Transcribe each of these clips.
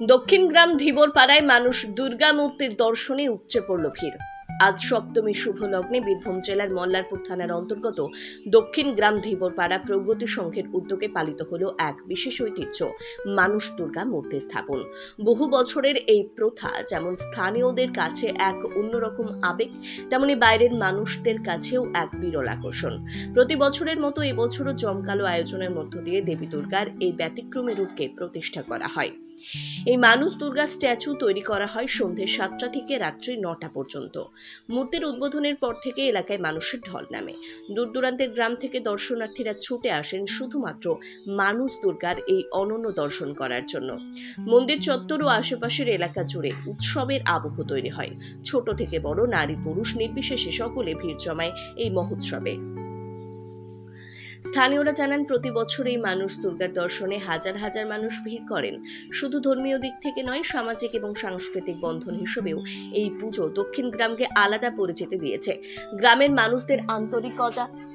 দক্ষিণ গ্রাম ধীবর পাড়ায় মানুষ দুর্গা মূর্তির দর্শনে উপচে পড়ল ভিড়। আজ সপ্তমী শুভ লগ্নে বীরভূম জেলার মল্লারপুর থানার অন্তর্গত দক্ষিণ গ্রাম ধীবরপাড়া প্রগতি সংঘের উদ্যোগে পালিত হলো এক বিশেষ ঐতিহ্য, মানুষ দুর্গা মূর্তি স্থাপন। বহু বছরের এই প্রথা যেমন স্থানীয়দের কাছে এক অন্যরকম আবেগ, তেমনি বাইরের মানুষদের কাছেও এক বিরল আকর্ষণ। প্রতি বছরের মতো এবছরও জমকালো আয়োজনের মধ্য দিয়ে দেবী দুর্গার এই ব্যতিক্রমী রূপকে প্রতিষ্ঠা করা হয়। এই মানুষ দুর্গা স্ট্যাচু তৈরি করা হয় সন্ধ্যে সাতটা থেকে রাত্রি নটা পর্যন্ত। মূর্তির উদ্বোধনের পর থেকে এলাকায় মানুষের ঢল নামে। দূর দূরান্তের গ্রাম থেকে দর্শনার্থীরা ছুটে আসেন শুধুমাত্র মানুষ দুর্গার এই অনন্য দর্শন করার জন্য। মন্দির চত্বর ও আশেপাশের এলাকা জুড়ে উৎসবের আবহ তৈরি হয়। ছোট থেকে বড় নারী পুরুষ নির্বিশেষে সকলে ভিড় জমায় এই মহোৎসবে। স্থানীয়রা জানান, প্রতি বছর এই মানুষ দুর্গার দর্শনে হাজার হাজার মানুষ ভিড় করেন। শুধু ধর্মীয় দিক থেকে নয়, সামাজিক এবং সাংস্কৃতিক বন্ধন হিসেবেও এই পুজো দক্ষিণ গ্রামকে আলাদা পরিচিতি দিয়েছে। গ্রামের মানুষদের আন্তরিকতা আন্ত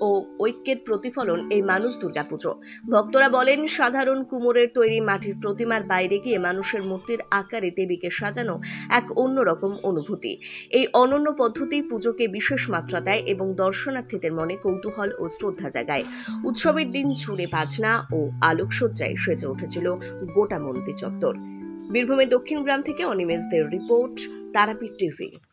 ও ঐক্যের প্রতিফলন এই মানুষ দুর্গাপুজো। ভক্তরা বলেন, সাধারণ কুমোরের তৈরি মাটির প্রতিমার বাইরে গিয়ে মানুষের মূর্তির আকারে দেবীকে সাজানো এক অন্যরকম অনুভূতি। এই অনন্য পদ্ধতি পুজোকে বিশেষ মাত্রা দেয় এবং দর্শনার্থীদের মনে কৌতূহল ও শ্রদ্ধা জাগায়। উৎসবের দিন জুড়ে বাজনা ও আলোকসজ্জায় সেজে উঠেছিল গোটা মন্দির চত্বর। বীরভূমের দক্ষিণ গ্রাম থেকে অনিমেষদের রিপোর্ট, তারাপীঠ টিভি।